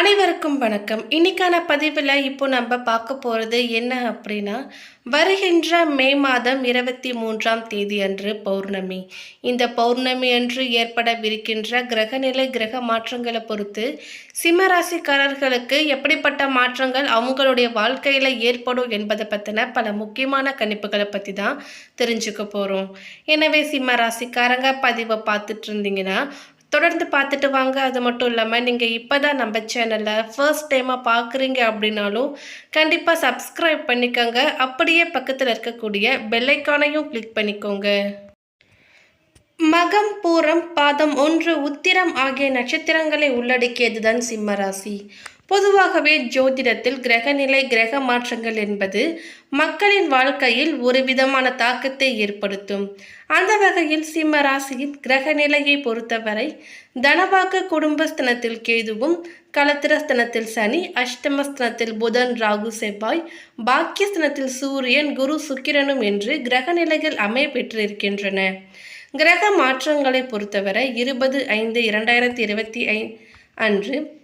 அனைவருக்கும் வணக்கம். இன்னைக்கான பதிவில் இப்போ நம்ம பார்க்க போகிறது என்ன அப்படின்னா வருகின்ற மே மாதம் இருபத்தி மூன்றாம் தேதி அன்று பௌர்ணமி. இந்த பௌர்ணமி அன்று ஏற்படவிருக்கின்ற கிரகநிலை கிரக மாற்றங்களை பொறுத்து சிம்மராசிக்காரர்களுக்கு எப்படிப்பட்ட மாற்றங்கள் அவங்களுடைய வாழ்க்கையில் ஏற்படும் என்பதை பற்றின பல முக்கியமான கணிப்புகளை பற்றி தான் தெரிஞ்சுக்க போகிறோம் எனவே சிம்ம ராசிக்காரங்க பதிவை பார்த்துட்டு இருந்தீங்கன்னா தொடர்ந்து பார்த்துட்டு வாங்க. அது மட்டும் இல்லாமல் நீங்கள் இப்போ தான் நம்ம சேனலை ஃபர்ஸ்ட் டைமாக பார்க்குறீங்க அப்படின்னாலும் கண்டிப்பாக சப்ஸ்கிரைப் பண்ணிக்கோங்க. அப்படியே பக்கத்தில் இருக்கக்கூடிய பெல்லைக்கானையும் கிளிக் பண்ணிக்கோங்க. மகம் பூரம் பாதம் ஒன்று உத்திரம் ஆகிய நட்சத்திரங்களை உள்ளடக்கியதுதான் தான் சிம்மராசி பொதுவாகவே ஜோதிடத்தில் கிரகநிலை கிரக மாற்றங்கள் என்பது மக்களின் வாழ்க்கையில் ஒரு விதமான தாக்கத்தை ஏற்படுத்தும். அந்த வகையில் சிம்ம ராசியின் கிரக நிலையை பொறுத்தவரை தனவாக்கு குடும்பஸ்தனத்தில் கேதுவும் கலத்திரஸ்தனத்தில் சனி அஷ்டமஸ்தனத்தில் புதன் ராகு செவ்வாய் பாக்கியஸ்தனத்தில் சூரியன் குரு சுக்கிரனும் என்று கிரக நிலைகள் அமைய பெற்றிருக்கின்றன. கிரக மாற்றங்களை பொறுத்தவரை இருபது ஐந்து இரண்டாயிரத்தி இருபத்தி ஐ அன்று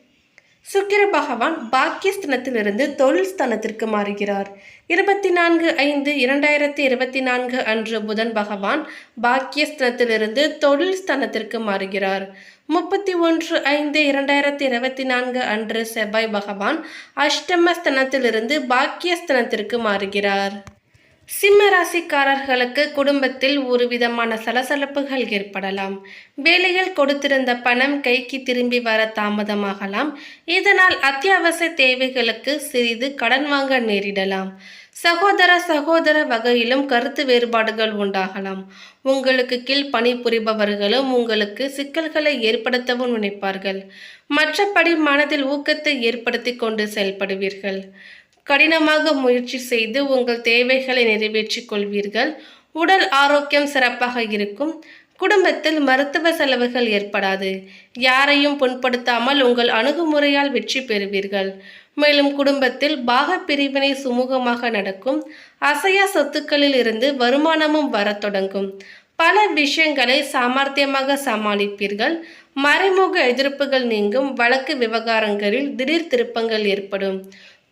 சுக்கிர பகவான் பாக்கியஸ்தனத்திலிருந்து தொழில் ஸ்தனத்திற்கு மாறுகிறார். இருபத்தி நான்கு ஐந்து இரண்டாயிரத்தி இருபத்தி நான்கு அன்று புதன் பகவான் பாக்கியஸ்தனத்திலிருந்து தொழில் ஸ்தனத்திற்கு மாறுகிறார். முப்பத்தி ஒன்று ஐந்து இரண்டாயிரத்தி இருபத்தி நான்கு அன்று செவ்வாய் பகவான் அஷ்டமஸ்தனத்திலிருந்து பாக்கியஸ்தனத்திற்கு மாறுகிறார். சிம்ம ராசிக்காரர்களுக்கு குடும்பத்தில் ஒரு விதமான சலசலப்புகள் ஏற்படலாம். வேலையில் கொடுத்திருந்த பணம் கைக்கு திரும்பி வர தாமதமாகலாம். இதனால் அத்தியாவசிய தேவைகளுக்கு சிறிது கடன் வாங்க நேரிடலாம். சகோதர சகோதர வகையிலும் கருத்து வேறுபாடுகள் உண்டாகலாம். உங்களுக்கு கீழ் பணிபுரிபவர்களும் உங்களுக்கு சிக்கல்களை ஏற்படுத்தவும் நினைப்பார்கள். மற்றபடி மனதில் ஊக்கத்தை ஏற்படுத்தி கொண்டு செயல்படுவீர்கள். கடினமாக முயற்சி செய்து உங்கள் தேவைகளை நிறைவேற்றிக் கொள்வீர்கள். உடல் ஆரோக்கியம் சிறப்பாக இருக்கும். குடும்பத்தில் மருத்துவ செலவுகள் ஏற்படாது. யாரையும் புண்படுத்தாமல் உங்கள் அணுகுமுறையால் வெற்றி பெறுவீர்கள். மேலும் குடும்பத்தில் பாக பிரிவினை சுமூகமாக நடக்கும். அசையா சொத்துக்களில் இருந்து வருமானமும் வரத் தொடங்கும். பல விஷயங்களை சாமர்த்தியமாக சமாளிப்பீர்கள். மறைமுக எதிர்ப்புகள் நீங்கும். வழக்கு விவகாரங்களில் திடீர் திருப்பங்கள் ஏற்படும்.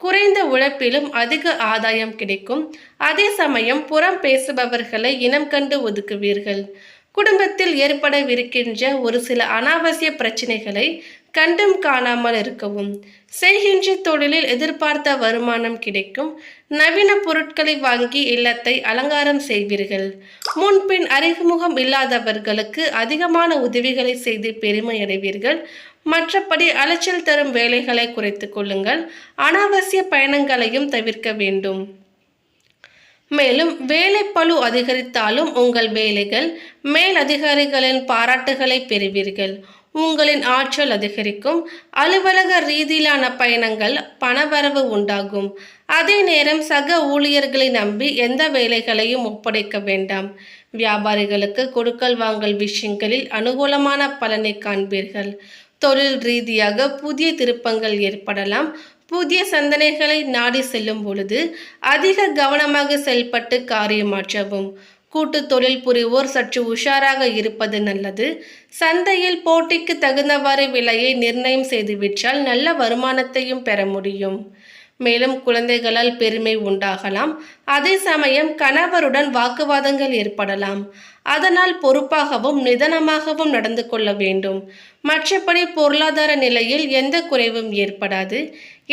குறைந்த உழைப்பிலும் அதிக ஆதாயம் கிடைக்கும். அதே சமயம் புறம் பேசுபவர்களை இனம் கண்டு ஒதுக்குவீர்கள். குடும்பத்தில் ஏற்படவிருக்கின்ற ஒரு சில அனாவசிய பிரச்சனைகளை கண்டும் காணாமல் இருக்கவும் செய்கின்ற தொழிலில் எதிர்பார்த்த வருமானம் கிடைக்கும். நவீன பொருட்களை வாங்கி இல்லத்தை அலங்காரம் செய்வீர்கள். முன்பின் அறிமுகம் இல்லாதவர்களுக்கு அதிகமான உதவிகளை செய்து பெருமை அடைவீர்கள் மற்றபடி அலைச்சல் தரும் வேலைகளை குறைத்து கொள்ளுங்கள். அனாவசிய பயணங்களையும் தவிர்க்க வேண்டும். மேலும் வேலைப்பளு அதிகரித்தாலும் உங்கள் வேலைகள் மேல் அதிகாரிகளின் பாராட்டுகளை பெறுவீர்கள். உங்களின் ஆற்றல் அதிகரிக்கும். அலுவலக ரீதியிலான பயணங்கள் பணவரவு உண்டாகும். அதே நேரம் சக ஊழியர்களை நம்பி எந்த வேலைகளையும் ஒப்படைக்க வேண்டாம். வியாபாரிகளுக்கு கொடுக்கல் வாங்கல் விஷயங்களில் அனுகூலமான பலனை காண்பீர்கள். தொழில் ரீதியாக புதிய திருப்பங்கள் ஏற்படலாம். புதிய சந்தனைகளை நாடி செல்லும் பொழுது அதிக கவனமாக செயல்பட்டு காரியமாற்றவும். கூட்டு தொழில் புரிவோர் சற்று உஷாராக இருப்பது நல்லது. சந்தையில் போட்டிக்கு தகுந்தவாறு விலையை நிர்ணயம் செய்து விற்றால் நல்ல வருமானத்தையும் பெற முடியும். மேலும் குழந்தைகளால் பெருமை உண்டாகலாம். அதே சமயம் கணவருடன் வாக்குவாதங்கள் ஏற்படலாம். அதனால் பொறுப்பாகவும் நிதானமாகவும் நடந்து கொள்ள வேண்டும். மற்றபடி பொருளாதார நிலையில் எந்த குறைவும் ஏற்படாது.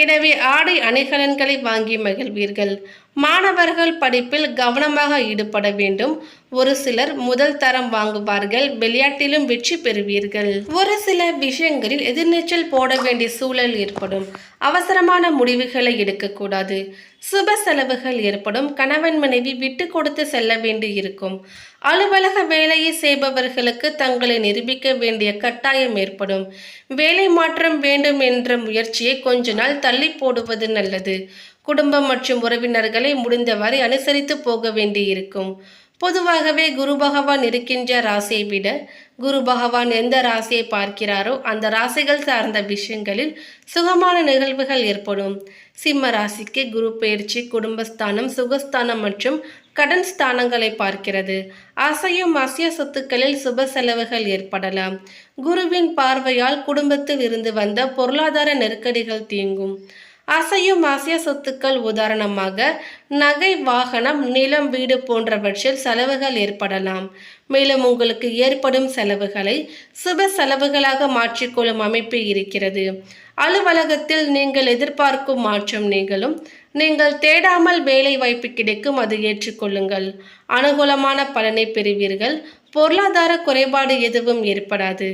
எனவே ஆடை அணிகலன்களை வாங்கி மகிழ்வீர்கள். மாணவர்கள் படிப்பில் கவனமாக ஈடுபட வேண்டும். ஒரு சிலர் முதல் தரம் வாங்குவார்கள் விளையாட்டிலும் வெற்றி பெறுவீர்கள். ஒரு சில விஷயங்களில் எதிர்நீச்சல் போட வேண்டிய சூழல் ஏற்படும். அவசரமான முடிவுகளை எடுக்கக்கூடாது. சுப செலவுகள் ஏற்படும். கணவன் மனைவி விட்டு கொடுத்து செல்ல வேண்டி இருக்கும். அலுவலக வேலையை செய்பவர்களுக்கு தங்களை நிரூபிக்க வேண்டிய கட்டாயம் ஏற்படும். வேலை மாற்றம் வேண்டும் என்ற முயற்சியை கொஞ்ச நாள் தள்ளி போடுவது நல்லது. குடும்பம் மற்றும் உறவினர்களை முடிந்தவரை அனுசரித்து போக வேண்டியிருக்கும். பொதுவாகவே குரு பகவான் இருக்கின்ற ராசியை விட குரு பகவான் எந்த ராசியை பார்க்கிறாரோ அந்த ராசிகள் சார்ந்த விஷயங்களில் சுகமான நிகழ்வுகள் ஏற்படும். சிம்ம ராசிக்கு குரு பயிற்சி குடும்பஸ்தானம் சுகஸ்தானம் மற்றும் கடன் ஸ்தானங்களை பார்க்கிறது. அசையும் அசைய சொத்துக்களில் சுப செலவுகள் ஏற்படலாம். குருவின் பார்வையால் குடும்பத்தில் இருந்து வந்த பொருளாதார நெருக்கடிகள் தீங்கும். அசையும் ஆசிய சொத்துக்கள் உதாரணமாக நகை வாகனம் நிலம் வீடு போன்றவற்றில் செலவுகள் ஏற்படலாம். மேலும் உங்களுக்கு ஏற்படும் செலவுகளை சுப செலவுகளாக மாற்றிக்கொள்ளும் அமைப்பு இருக்கிறது. அலுவலகத்தில் நீங்கள் எதிர்பார்க்கும் மாற்றம் நீங்களும் நீங்கள் தேடாமல் வேலை வாய்ப்பு கிடைக்கும் அது ஏற்றுக்கொள்ளுங்கள். அனுகூலமான பலனை பெறுவீர்கள். பொருளாதார குறைபாடு எதுவும் ஏற்படாது.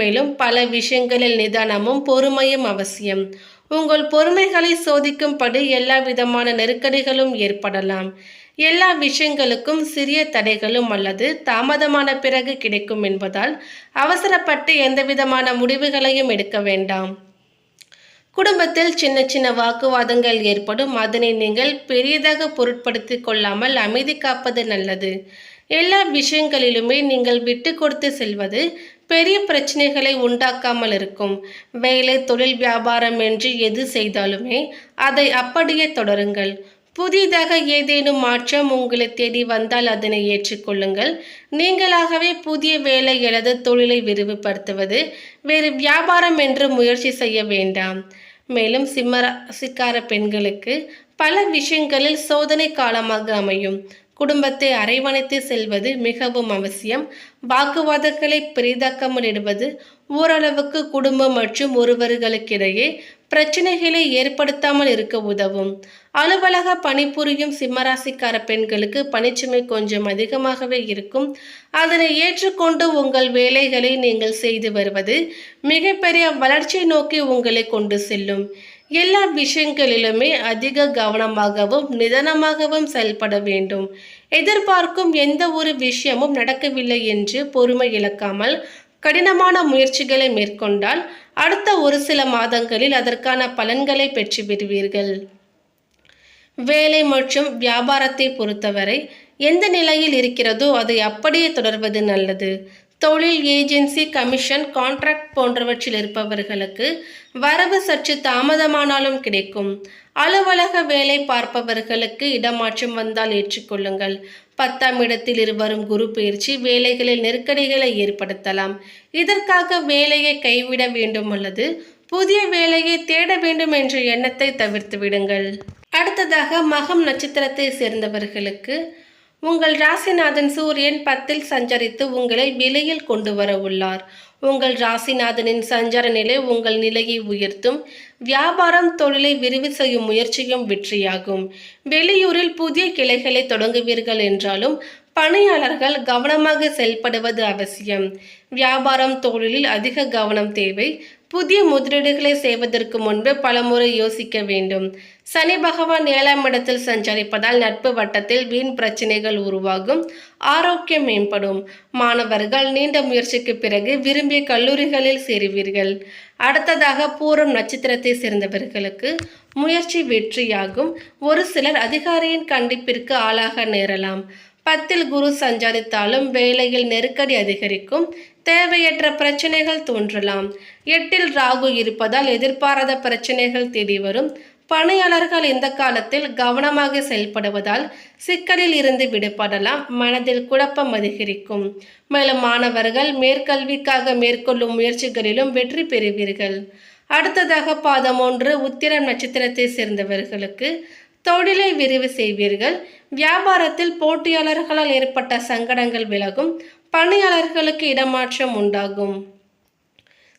மேலும் பல விஷயங்களில் நிதானமும் பொறுமையும் அவசியம். உங்கள் பொறுமைகளை சோதிக்கும்படி எல்லா விதமான நெருக்கடிகளும் ஏற்படலாம். எல்லா விஷயங்களுக்கும் சிறிய தடைகளும் அல்லது தாமதமான பிறகு கிடைக்கும் என்பதால் அவசரப்பட்டு எந்தவிதமான முடிவுகளையும் எடுக்க வேண்டாம். குடும்பத்தில் சின்ன சின்ன வாக்குவாதங்கள் ஏற்படும். அதனை நீங்கள் பெரியதாக பொருட்படுத்தி கொள்ளாமல் அமைதி காப்பது நல்லது. எல்லா விஷயங்களிலுமே நீங்கள் விட்டு கொடுத்து செல்வது பெரிய பிரச்சனைகளை உண்டாக்காமல் இருக்கும். வேலை தொழில் வியாபாரம் என்று எது செய்தாலுமே அதை அப்படியே தொடருங்கள். புதிதாக ஏதேனும் மாற்றம் உங்களை தேடி வந்தால் அதனை ஏற்றுக்கொள்ளுங்கள். நீங்களாகவே புதிய வேலை அல்லது தொழிலை விரிவுபடுத்துவது வேறு வியாபாரம் என்று முயற்சி செய்ய வேண்டாம். மேலும் சிம்மராசிக்கார பெண்களுக்கு பல விஷயங்களில் சோதனை காலமாக அமையும். குடும்பத்தை அரைவணைத்து செல்வது மிகவும் அவசியம். வாக்குவாதங்களை பெரிதாக்காமல் இடுவது ஓரளவுக்கு குடும்பம் மற்றும் ஒருவர்களுக்கிடையே பிரச்சனைகளை ஏற்படுத்தாமல் இருக்க உதவும். அலுவலக பணிபுரியும் சிம்மராசிக்கார பெண்களுக்கு பணிச்சுமை கொஞ்சம் அதிகமாகவே இருக்கும். அதனை ஏற்றுக்கொண்டு உங்கள் வேலைகளை நீங்கள் செய்து வருவது மிகப்பெரிய வளர்ச்சியை நோக்கி உங்களை கொண்டு செல்லும். எல்லா விஷயங்களிலுமே அதிக கவனமாகவும் நிதானமாகவும் செயல்பட வேண்டும். எதிர்பார்க்கும் எந்த ஒரு விஷயமும் நடக்கவில்லை என்று பொறுமை இழக்காமல் கடினமான முயற்சிகளை மேற்கொண்டால் அடுத்த ஒரு சில மாதங்களில் அதற்கான பலன்களை பெற்று விடுவீர்கள். வேலை மற்றும் வியாபாரத்தை பொறுத்தவரை எந்த நிலையில் இருக்கிறதோ அதை அப்படியே தொடர்வது நல்லது. தொழில் ஏஜென்சி கமிஷன் கான்ட்ராக்ட் போன்றவற்றில் இருப்பவர்களுக்கு வரவு சற்று தாமதமானாலும் கிடைக்கும். அலுவலக வேலை பார்ப்பவர்களுக்கு இடமாற்றம் வந்தால் ஏற்றுக்கொள்ளுங்கள். பத்தாம் இடத்தில் இருவரும் குரு பயிற்சி வேலைகளில் நெருக்கடிகளை ஏற்படுத்தலாம். இதற்காக வேலையை கைவிட வேண்டும் அல்லது புதிய வேலையை தேட வேண்டும் என்ற எண்ணத்தை தவிர்த்து விடுங்கள் அடுத்ததாக மகம் நட்சத்திரத்தை சேர்ந்தவர்களுக்கு உங்கள் ராசிநாதன் சூரியன் பத்தில் சஞ்சரித்து உங்களை விலையில் கொண்டு வர உள்ளார். உங்கள் ராசிநாதனின் சஞ்சார நிலை உங்கள் நிலையை உயர்த்தும். வியாபாரம் தொழிலை விரிவு செய்யும் முயற்சியும் வெற்றியாகும். வெளியூரில் புதிய கிளைகளை தொடங்குவீர்கள் என்றாலும் பணியாளர்கள் கவனமாக செயல்படுவது அவசியம். வியாபாரம் தொழிலில் அதிக கவனம் தேவை. புதிய முதலீடுகளை செய்வதற்கு முன்பு பலமுறை யோசிக்க வேண்டும். சனி பகவான் ஏழாம் இடத்தில் சஞ்சரிப்பதால் நட்பு வட்டத்தில் வீண் பிரச்சனைகள் உருவாகும். ஆரோக்கியம் மேம்படும். மாணவர்கள் நீண்ட முயற்சிக்கு பிறகு விரும்பிய கல்லூரிகளில் சேருவீர்கள். அடுத்ததாக பூரம் நட்சத்திரத்தை சேர்ந்தவர்களுக்கு முயற்சி வெற்றியாகும். ஒரு சிலர் அதிகாரியின் கண்டிப்பிற்கு ஆளாக நேரலாம். பத்தில் குரு சஞ்சாரித்தாலும் வேலையில் நெருக்கடி அதிகரிக்கும். தேவையற்ற பிரச்சனைகள் தோன்றலாம். எட்டில் ராகு இருப்பதால் எதிர்பாராத பிரச்சனைகள் தேடி வரும். பணியாளர்கள் இந்த காலத்தில் கவனமாக செயல்படுவதால் சிக்கலில் இருந்து விடுபடலாம் மனதில் குழப்பம் அதிகரிக்கும். மேலும் மாணவர்கள் மேற்கல்விக்காக மேற்கொள்ளும் முயற்சிகளிலும் வெற்றி பெறுவீர்கள். அடுத்ததாக பாதம் ஒன்று உத்திரம் நட்சத்திரத்தை சேர்ந்தவர்களுக்கு தொழிலை விரிவு செய்வீர்கள். வியாபாரத்தில் போட்டியாளர்களால் ஏற்பட்ட சங்கடங்கள் விலகும் பணியாளர்களுக்கு இடமாற்றம் உண்டாகும்.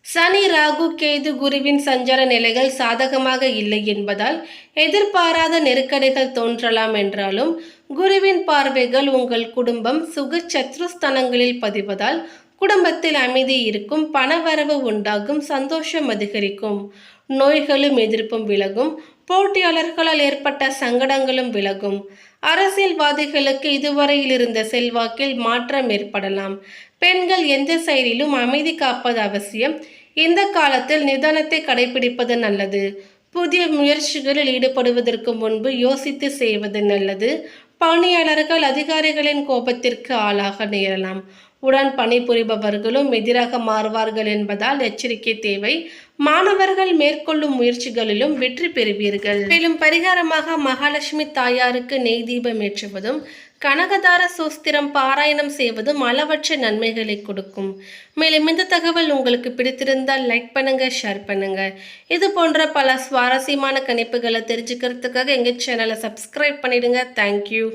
சனி ராகு கேது குருவின் சஞ்சார நிலைகள் சாதகமாக இல்லை என்பதால் எதிர்பாராத நெருக்கடிகள் தோன்றலாம் என்றாலும் குருவின் பார்வைகள் உங்கள் குடும்பம் சுக சத்ருஸ்தனங்களில் பதிவதால் குடும்பத்தில் அமைதி இருக்கும் பணவரவு உண்டாகும் சந்தோஷம் அதிகரிக்கும். நோய்களும் எதிர்ப்பும் விலகும் போட்டியாளர்களால் ஏற்பட்ட சங்கடங்களும் விலகும். அரசியல்வாதிகளுக்கு இதுவரையில் இருந்த செல்வாக்கில் மாற்றம் ஏற்படலாம். பெண்கள் எந்த செயலிலும் அமைதி காப்பது அவசியம். இந்த காலத்தில் நிதானத்தை கடைபிடிப்பது நல்லது. புதிய முயற்சிகளில் ஈடுபடுவதற்கு முன்பு யோசித்து செய்வது நல்லது. பணியாளர்கள் அதிகாரிகளின் கோபத்திற்கு ஆளாக நேரலாம். உடன் பணிபுரிபவர்களும் எதிராக மாறுவார்கள் என்பதால் எச்சரிக்கை தேவை. மாணவர்கள் மேற்கொள்ளும் முயற்சிகளிலும் வெற்றி பெறுவீர்கள். மேலும் பரிகாரமாக மகாலட்சுமி தாயாருக்கு நெய் தீபம் ஏற்றுவதும் கனகதார சூஸ்திரம் பாராயணம் செய்வதும் அளவற்ற நன்மைகளை கொடுக்கும். மேலும் இந்த தகவல் உங்களுக்கு பிடித்திருந்தால் லைக் பண்ணுங்க ஷேர் பண்ணுங்க. இது போன்ற பல சுவாரஸ்யமான கணிப்புகளை தெரிஞ்சுக்கிறதுக்காக எங்கள் சேனலை சப்ஸ்கிரைப் பண்ணிடுங்க. தேங்க்யூ